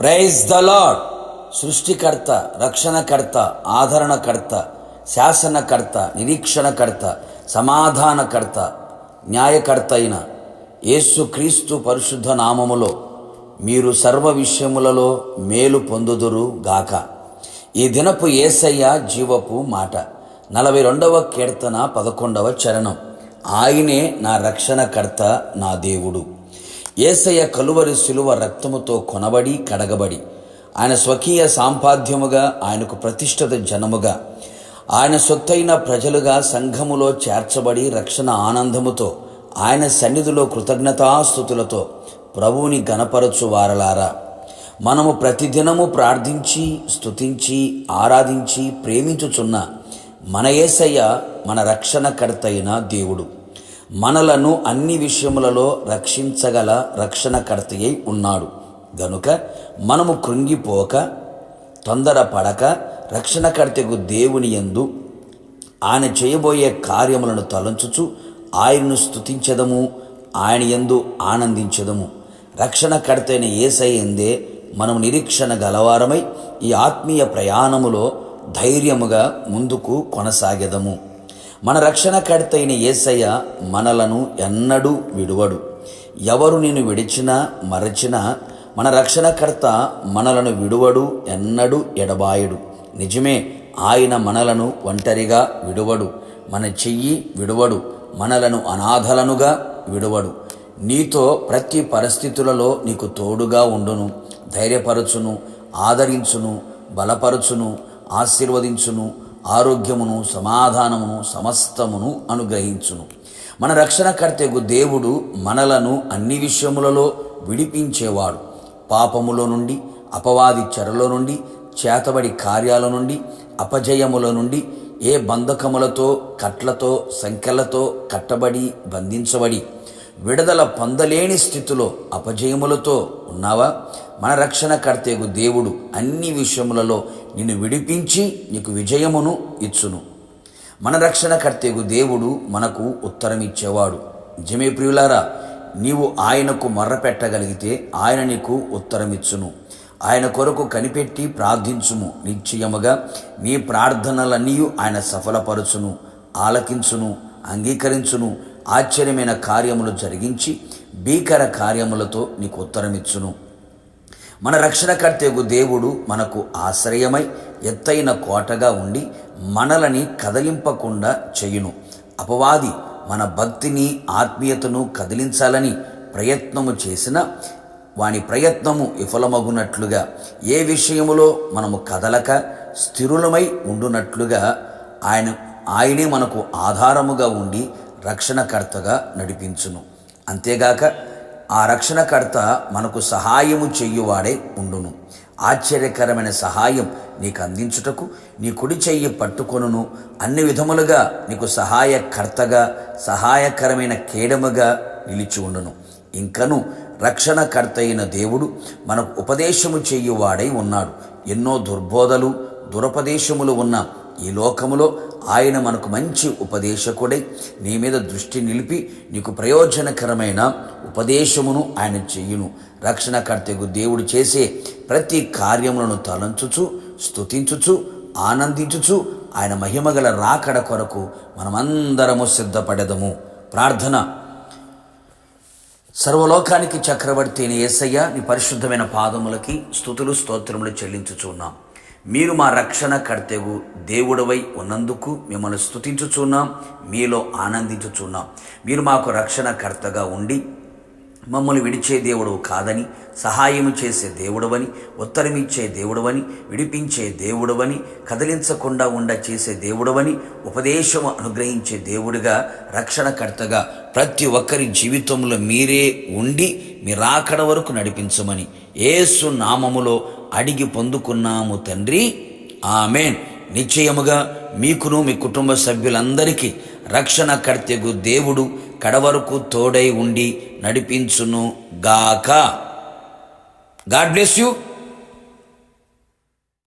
Praise the lord సృష్టికర్త రక్షణకర్త ఆదరణకర్త శాసనకర్త నిరీక్షణకర్త సమాధానకర్త న్యాయకర్త అయిన యేసుక్రీస్తు పరిశుద్ధ నామములో మీరు సర్వ విషయములలో మేలు పొందుదురు గాక. ఈ దినపు ఏసయ్య జీవపు మాట. నలభై రెండవ కీర్తన పదకొండవ చరణం. ఆయనే నా రక్షణకర్త నా దేవుడు. ఏసయ్య కలువరి శిలువ రక్తముతో కొనబడి కడగబడి. ఆయన స్వకీయ సాంపాద్యముగా ఆయనకు ప్రతిష్ఠిత జనముగా. ఆయన సొత్తైన ప్రజలుగా సంఘములో చేర్చబడి రక్షణ ఆనందముతో ఆయన సన్నిధిలో కృతజ్ఞతాస్థుతులతో ప్రభువుని గణపరచు వారలారా. మనము ప్రతిదినము ప్రార్థించి స్తుతించి ఆరాధించి ప్రేమించుచున్న మన యేసయ్య మన రక్షణకర్తైన దేవుడు. మనలను అన్ని విషయములలో రక్షించగల రక్షణకర్తయ్యి ఉన్నాడు. గనుక మనము కృంగిపోక తొందరపడక రక్షణకర్తకు దేవుని యందు ఆయన చేయబోయే కార్యములను తలంచుచు ఆయన్ను స్తుతించదము ఆయన యందు ఆనందించదము. రక్షణకర్తైన ఎందే మనం నిరీక్షణ గలవారమై ఈ ఆత్మీయ ప్రయాణములో ధైర్యముగా ముందుకు కొనసాగెదము. మన రక్షణకర్తైన ఏసయ్య మనలను ఎన్నడూ విడువడు. ఎవరు నిన్ను విడిచినా మరచినా మన రక్షణకర్త మనలను విడువడు ఎన్నడూ ఎడబాయడు. నిజమే ఆయన మనలను ఒంటరిగా విడువడు. మన చెయ్యి విడువడు మనలను అనాథలనుగా విడువడు. నీతో ప్రతి పరిస్థితులలో నీకు తోడుగా ఉండును ధైర్యపరచును ఆదరించును బలపరచును ఆశీర్వదించును ఆరోగ్యమును సమాధానమును సమస్తమును అనుగ్రహించును. మన రక్షణకర్తకు దేవుడు మనలను అన్ని విషయములలో విడిపించేవాడు. పాపములో నుండి అపవాది చెరలో నుండి చేతబడి కార్యాల నుండి అపజయముల నుండి ఏ బంధకములతో కట్లతో సంఖ్యలతో కట్టబడి బంధించబడి విడుదల పొందలేని స్థితిలో అపజయములతో ఉన్నావా? మన రక్షణకర్తకు దేవుడు అన్ని విషయములలో నిన్ను విడిపించి నీకు విజయమును ఇచ్చును. మన రక్షణకర్తకు దేవుడు మనకు ఉత్తరం ఇచ్చేవాడు నిజమే ప్రియులారా నీవు ఆయనకు మొర్రపెట్టగలిగితే ఆయన నీకు ఉత్తరమిచ్చును. ఆయన కొరకు కనిపెట్టి ప్రార్థించుము. నిశ్చయముగా నీ ప్రార్థనలన్నీ ఆయన సఫలపరచును ఆలకించును అంగీకరించును ఆశ్చర్యమైన కార్యములు జరిగించి భీకర కార్యములతో నీకు ఉత్తరమిచ్చును. మన రక్షణకర్తకు దేవుడు మనకు ఆశ్రయమై ఎత్తైన కోటగా ఉండి మనలని కదలింపకుండా చేయును. అపవాది మన భక్తిని ఆత్మీయతను కదిలించాలని ప్రయత్నము చేసిన వాని ప్రయత్నము విఫలమగునట్లుగా ఏ విషయములో మనము కదలక స్థిరులమై ఉండునట్లుగా ఆయన ఆయనే మనకు ఆధారముగా ఉండి రక్షణకర్తగా నడిపించును. అంతేగాక ఆ రక్షణకర్త మనకు సహాయము చెయ్యువాడే ఉండును. ఆశ్చర్యకరమైన సహాయం నీకు అందించుటకు నీ కుడి చెయ్యి పట్టుకొనును. అన్ని విధములుగా నీకు సహాయకర్తగా సహాయకరమైన కేడముగా నిలిచి ఉండును. ఇంకను రక్షణకర్త అయిన దేవుడు మనకు ఉపదేశము చెయ్యువాడై ఉన్నాడు. ఎన్నో దుర్బోధలు దురపదేశములు ఉన్న ఈ లోకములో ఆయన మనకు మంచి ఉపదేశకుడై నీ మీద దృష్టి నిలిపి నీకు ప్రయోజనకరమైన ఉపదేశమును ఆయన చెయ్యును రక్షణకర్తకు దేవుడు చేసే ప్రతి కార్యములను తలంచుచు స్తుతించుచు ఆనందించుచు ఆయన మహిమగల రాకడ కొరకు మనమందరము సిద్ధపడదము. ప్రార్థన. సర్వలోకానికి చక్రవర్తి అయిన యేసయ్య నీ పరిశుద్ధమైన పాదములకి స్థుతులు స్తోత్రములు చెల్లించుచున్నాం మీరు మా రక్షణ కర్తెగు దేవుడవై ఉన్నందుకు మిమ్మల్ని స్థుతించుచున్నాం మీలో ఆనందించుచున్నాం. మీరు మాకు రక్షణకర్తగా ఉండి మమ్మల్ని విడిచే దేవుడు కాదని సహాయము చేసే దేవుడవని ఉత్తరమిచ్చే దేవుడవని విడిపించే దేవుడవని కదిలించకుండా ఉండ చేసే దేవుడవని ఉపదేశము అనుగ్రహించే దేవుడిగా రక్షణకర్తగా ప్రతి ఒక్కరి జీవితంలో మీరే ఉండి మీ రాకడ వరకు నడిపించమని ఏసు నామములో అడిగి పొందుకున్నాము తండ్రి. ఆమెన్. నిశ్చయముగా మీకును మీ కుటుంబ సభ్యులందరికీ రక్షణ కర్తెగు దేవుడు కడవరకు తోడై ఉండి నడిపించును గాక గాడ్ బ్లెస్ యూ.